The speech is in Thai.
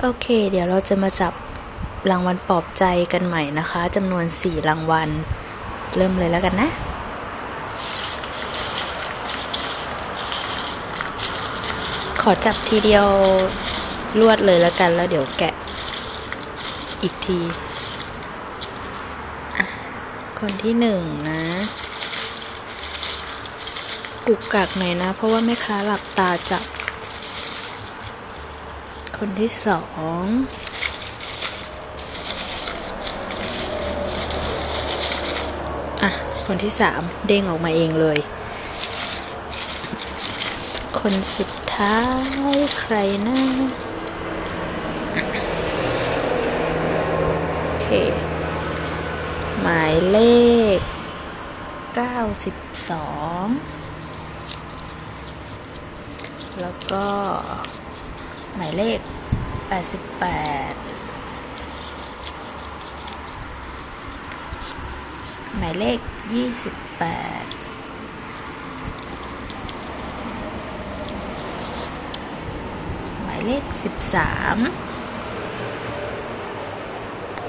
โอเค เดี๋ยวเราจะมาจับรางวัลปลอบใจกันใหม่นะคะจำนวน4รางวัล เริ่มเลยแล้วกันนะขอจับทีเดียวรวดเลยแล้วกันแล้วเดี๋ยวแกะอีกที คนที่หนึ่งนะกุกกักหน่อยนะ เพราะว่าแม่ค้าหลับตาจับ คนที่สองอะ คนที่สามเด้งออกมาเองเลย คนสุดท้ายใครนะโอเค หมายเลข 92 แล้วก็ หมายเลข 88 หมายเลข 28หมายเลข 13